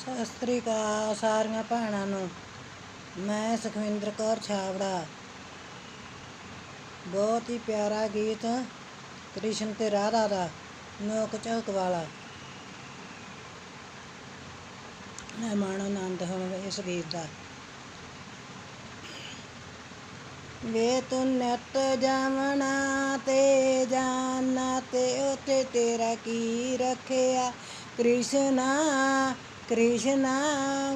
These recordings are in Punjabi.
ਸਤਿ ਸ੍ਰੀ ਅਕਾਲ ਸਾਰੀਆਂ ਭੈਣਾਂ ਨੂੰ। ਮੈਂ ਸੁਖਵਿੰਦਰ ਕੌਰ ਛਾਵੜਾ ਬਹੁਤ ਹੀ ਪਿਆਰਾ ਗੀਤ, ਕ੍ਰਿਸ਼ਨ ਤੇ ਰਾਧਾ ਦਾ ਨੋਕ ਝੋਕ ਵਾਲਾ। ਮੈਂ ਮਾਣੋ ਆਨੰਦ ਹੁਣ ਇਸ ਗੀਤ ਦਾ। ਵੇ ਤੂੰ ਨੱਤ ਜਾਵਣਾ ਤੇ ਜਾਣਾ ਤੇ ਉਤੇ ਤੇਰਾ ਕੀ ਰੱਖਿਆ? ਕ੍ਰਿਸ਼ਨਾ ਕ੍ਰਿਸ਼ਨਾ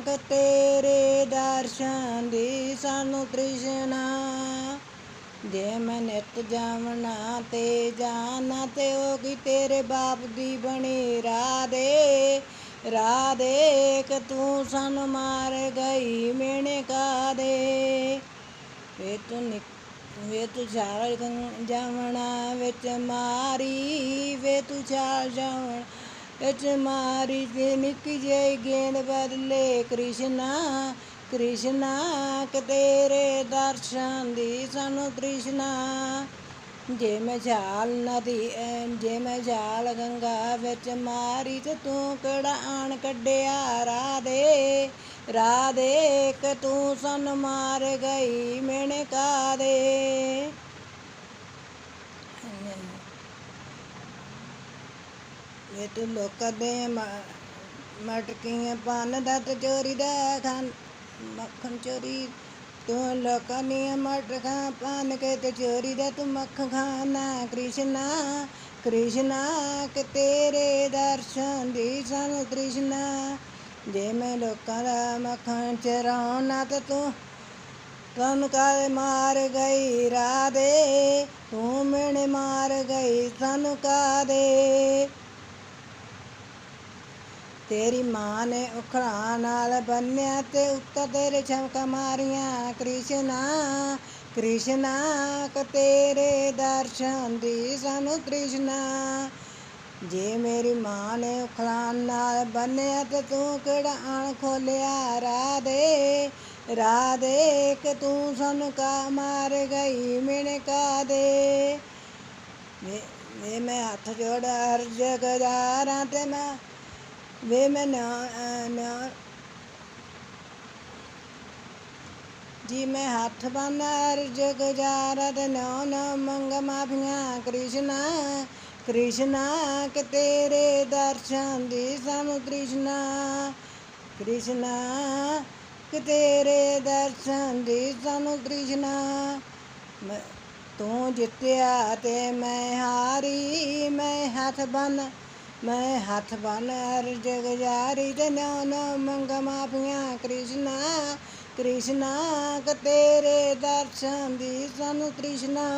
ਕ ਤੇਰੇ ਦਰਸ਼ਨ ਦੀ ਸਾਨੂੰ ਤ੍ਰਿਸ਼ਨਾ ਜੇ ਮੈਂ ਨਿਤ ਜਾਵਣਾ ਤੇ ਜਾਣਾ ਤੇ ਉਹ ਕੀ ਤੇਰੇ ਬਾਪ ਦੀ ਬਣੀ ਰਾਦੇ ਰਾਦੇ ਕ ਤੂੰ ਸਾਨੂੰ ਮਾਰ ਗਈ ਮੇਣੇ ਕਾਦੇ। ਵੇ ਤੂੰ ਨਿਕ- ਵੇ ਤੂੰ ਛਾਲ ਗੰ- ਜਾਵਣਾ ਵਿੱਚ ਮਾਰੀ, ਵੇ ਤੂੰ ਛਾਲ ਜਾਵਣ ਮਾਰੀ ਤੇ ਨਿੱਕੀ ਜਿਹੀ ਗੇਂਦ ਬਦਲੇ ਕ੍ਰਿਸ਼ਨਾ ਕ੍ਰਿਸ਼ਨਾ, ਕਿ ਤੇਰੇ ਦਰਸ਼ਨ ਦੀ ਸਾਨੂੰ ਤ੍ਰਿਸ਼ਨਾ। ਜੇ ਮੈਂ ਛਾਲ ਨਦੀ ਜੇ ਮੈਂ ਛਾਲ ਗੰਗਾ ਵਿੱਚ ਮਾਰੀ ਤੇ ਤੂੰ ਕਿਹੜਾ ਆਣ ਕੱਢਿਆ? ਰਾਦੇ ਰਾਦੇ ਕਿ ਤੂੰ ਸਨ ਮਾਰ ਗਈ ਮੈਨੇ ਕਾਦੇ? ਤੂੰ ਲੋਕਾਂ ਦੇ ਮਟਕੀਆਂ ਪਾਨ ਦਾ ਤੇ ਚੋਰੀ ਦਾ ਖਾਨ, ਮੱਖਣ ਚੋਰੀ। ਤੂੰ ਲੋਕਾਂ ਦੀਆਂ ਮਟਕਾਂ ਪਾਨ ਕੇ ਤੇ ਚੋਰੀ ਦਾ ਤੂੰ ਮੱਖਣ ਖਾਨਾ। ਕ੍ਰਿਸ਼ਨਾ ਕ੍ਰਿਸ਼ਨਾ, ਕਿ ਤੇਰੇ ਦਰਸ਼ਨ ਦੀ ਸਾਨੂੰ ਕ੍ਰਿਸ਼ਨਾ ਜੇ ਮੈਂ ਲੋਕਾਂ ਦਾ ਮੱਖਣ ਚਰਾਉਣਾ ਤਾਂ ਤੂੰ, ਤਨ ਕਾਲੇ ਮਾਰ ਗਈ ਰਾਦੇ ਤੂੰ ਮੈਨੇ ਮਾਰ ਗਈ ਤਨ ਕਾਦੇ ਤੇਰੀ ਮਾਂ ਨੇ ਉਖੜਾ ਨਾਲ ਬੰਨਿਆ ਤੇ ਉੱਤੇ ਤੇਰੇ ਛਮਕਾ ਮਾਰੀਆਂ, ਕ੍ਰਿਸ਼ਨਾ ਕ੍ਰਿਸ਼ਨਾ, ਕ ਤੇਰੇ ਦਰਸ਼ਨ ਦੀ ਸਾਨੂੰ ਕ੍ਰਿਸ਼ਨਾ ਜੇ ਮੇਰੀ ਮਾਂ ਨੇ ਉਖੜਾ ਨਾਲ ਬੰਨਿਆ ਤੇ ਤੂੰ ਕਿਹੜਾ ਆਣ ਖੋਲਿਆ ਰਾਦੇ ਰਾਦੇ ਕਿ ਤੂੰ ਸਾਨੂੰ ਕਾ ਮਾਰ ਗਈ ਮੈਨੇ ਕਾਦੇ? ਵੇ ਮੈਂ ਹੱਥ ਜੋੜ ਹਰ ਜਗਦਾਰਾਂ ਤੇ ਮੈਂ ਵੇ ਮੈਂ ਨਾ ਨਾ। ਜੀ ਮੈਂ ਹੱਥ ਬੰਨਰ ਜਗ ਜਾਰਤ ਨੋ ਨੋ, ਮੰਗ ਮਾਫੀਆਂ, ਕ੍ਰਿਸ਼ਨਾ ਕ੍ਰਿਸ਼ਨਾ, ਕਿ ਤੇਰੇ ਦਰਸ਼ਨ ਦੀ ਸਾਨੂੰ ਕ੍ਰਿਸ਼ਨਾ ਕ੍ਰਿਸ਼ਨਾ, ਕਿ ਤੇਰੇ ਦਰਸ਼ਨ ਦੀ ਸਾਨੂੰ ਕ੍ਰਿਸ਼ਨਾ। ਤੂੰ ਜਿੱਤਿਆ ਤੇ ਮੈਂ ਹਾਰੀ, ਮੈਂ ਹੱਥ ਬੰਨ ਮੈਂ ਹੱਥ ਬੰਨ ਹਰ ਜਗ ਤੇ ਨੋ ਨੋ ਮੰਗ ਮਾਫੀਆਂ ਕ੍ਰਿਸ਼ਨਾ ਕ੍ਰਿਸ਼ਨਾ, ਕ ਤੇਰੇ ਦਰਸ਼ਨ ਦੀ ਸਾਨੂੰ ਤ੍ਰਿਸ਼ਨਾ